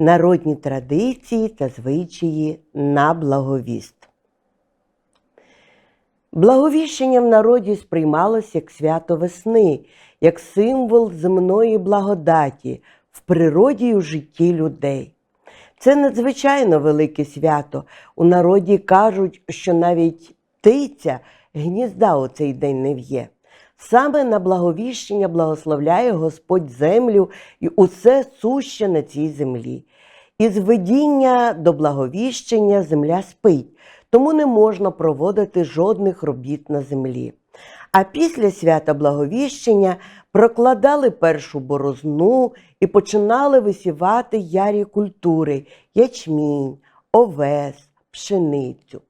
народні традиції та звичаї на благовіст. Благовіщення в народі сприймалось як свято весни, як символ земної благодаті в природі і у житті людей. Це надзвичайно велике свято. У народі кажуть, що навіть птиця гнізда у цей день не в'є. Саме на благовіщення благословляє Господь землю і усе суще на цій землі. Із видіння до благовіщення земля спить, тому не можна проводити жодних робіт на землі. А після свята благовіщення прокладали першу борозну і починали висівати ярі культури ячмінь, овес, пшеницю.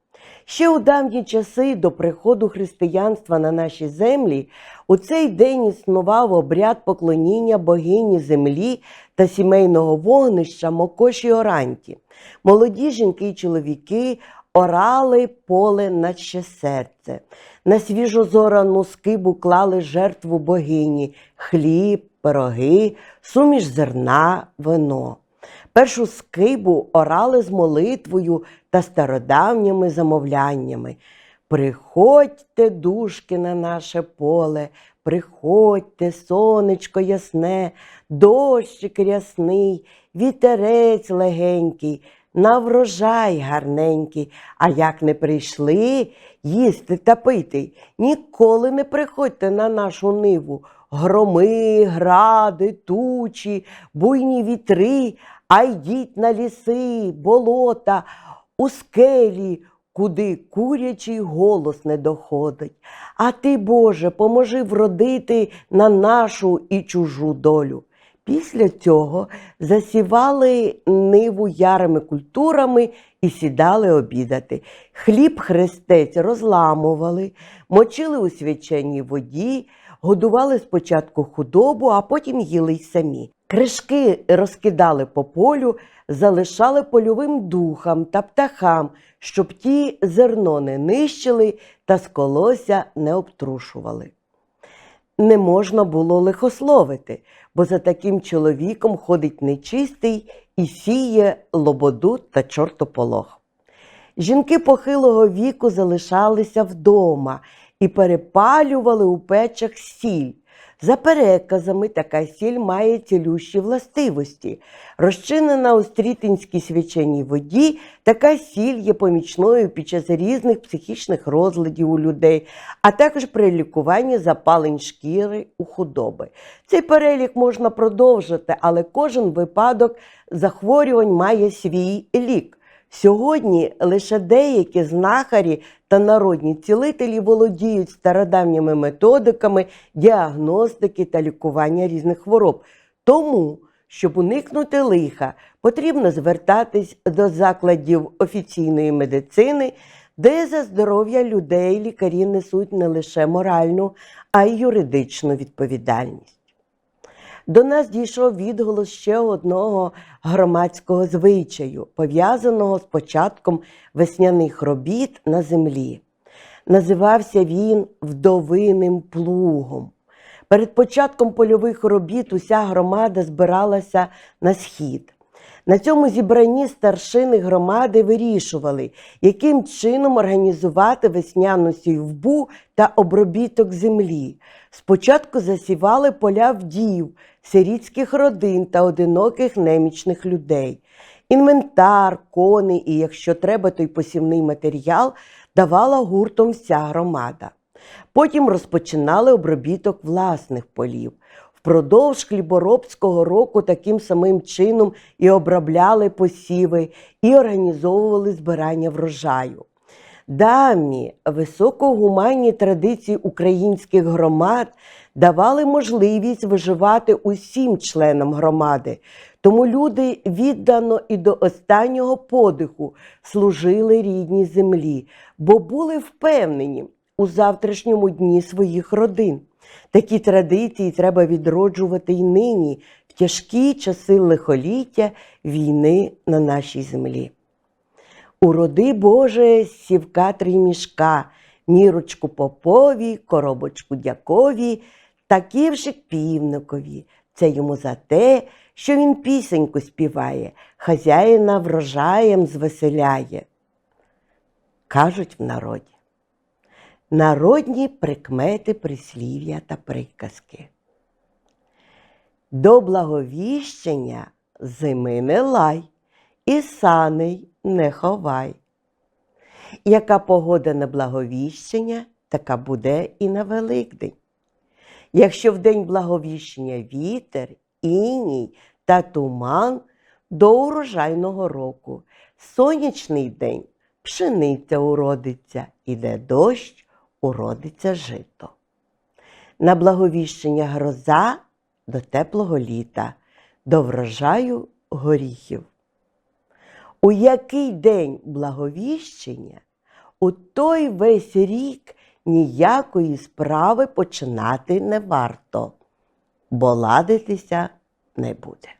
Ще у давні часи до приходу християнства на наші землі у цей день існував обряд поклоніння богині землі та сімейного вогнища Мокоші Оранті. Молоді жінки і чоловіки орали поле наче серце. На свіжозорану скибу клали жертву богині хліб, пироги, суміш зерна, вино. Першу скибу орали з молитвою та стародавніми замовляннями. Приходьте, душки, на наше поле, приходьте, сонечко ясне, дощик рясний, вітерець легенький, на врожай гарненький. А як не прийшли їсти та пити, ніколи не приходьте на нашу ниву. Громи, гради, тучі, буйні вітри, а йдіть на ліси, болота, у скелі, куди курячий голос не доходить. А ти, Боже, поможи вродити на нашу і чужу долю. Після цього засівали ниву ярими культурами і сідали обідати. Хліб хрестець розламували, мочили у свяченій воді, годували спочатку худобу, а потім їли й самі. Кришки розкидали по полю, залишали польовим духам та птахам, щоб ті зерно не нищили та з колося не обтрушували. Не можна було лихословити, бо за таким чоловіком ходить нечистий і сіє лободу та чортополох. Жінки похилого віку залишалися вдома і перепалювали у печах сіль. За переказами, така сіль має цілющі властивості. Розчинена у стрітинській свяченій воді, така сіль є помічною під час різних психічних розладів у людей, а також при лікуванні запалень шкіри у худоби. Цей перелік можна продовжити, але кожен випадок захворювань має свій лік. Сьогодні лише деякі знахарі та народні цілителі володіють стародавніми методиками діагностики та лікування різних хвороб. Тому, щоб уникнути лиха, потрібно звертатись до закладів офіційної медицини, де за здоров'я людей лікарі несуть не лише моральну, а й юридичну відповідальність. До нас дійшов відголос ще одного громадського звичаю, пов'язаного з початком весняних робіт на землі. Називався він вдовиним плугом. Перед початком польових робіт уся громада збиралася на схід. На цьому зібранні старшини громади вирішували, яким чином організувати весняну сівбу та обробіток землі. Спочатку засівали поля вдів, сирітських родин та одиноких немічних людей. Інвентар, коней і, якщо треба, то й посівний матеріал давала гуртом вся громада. Потім розпочинали обробіток власних полів. Впродовж хліборобського року таким самим чином і обробляли посіви, і організовували збирання врожаю. Давні високогуманні традиції українських громад давали можливість виживати усім членам громади. Тому люди віддано і до останнього подиху служили рідній землі, бо були впевнені у завтрашньому дні своїх родин. Такі традиції треба відроджувати й нині, в тяжкі часи лихоліття війни на нашій землі. Уроди Боже, сівка три мішка, мірочку попові, коробочку дякові, та ківшик півникові, Це йому за те, що він пісеньку співає, хазяїна врожаєм звеселяє. Кажуть в народі. Народні прикмети, прислів'я та приказки. До благовіщення зими не лай, і саней не ховай. Яка погода на благовіщення, така буде і на Великдень. Якщо в день благовіщення вітер, іній та туман до урожайного року, сонячний день пшениця уродиться, іде дощ, уродиться жито. На благовіщення гроза до теплого літа, до врожаю горіхів. У який день благовіщення, у той весь рік ніякої справи починати не варто, бо ладитися не буде.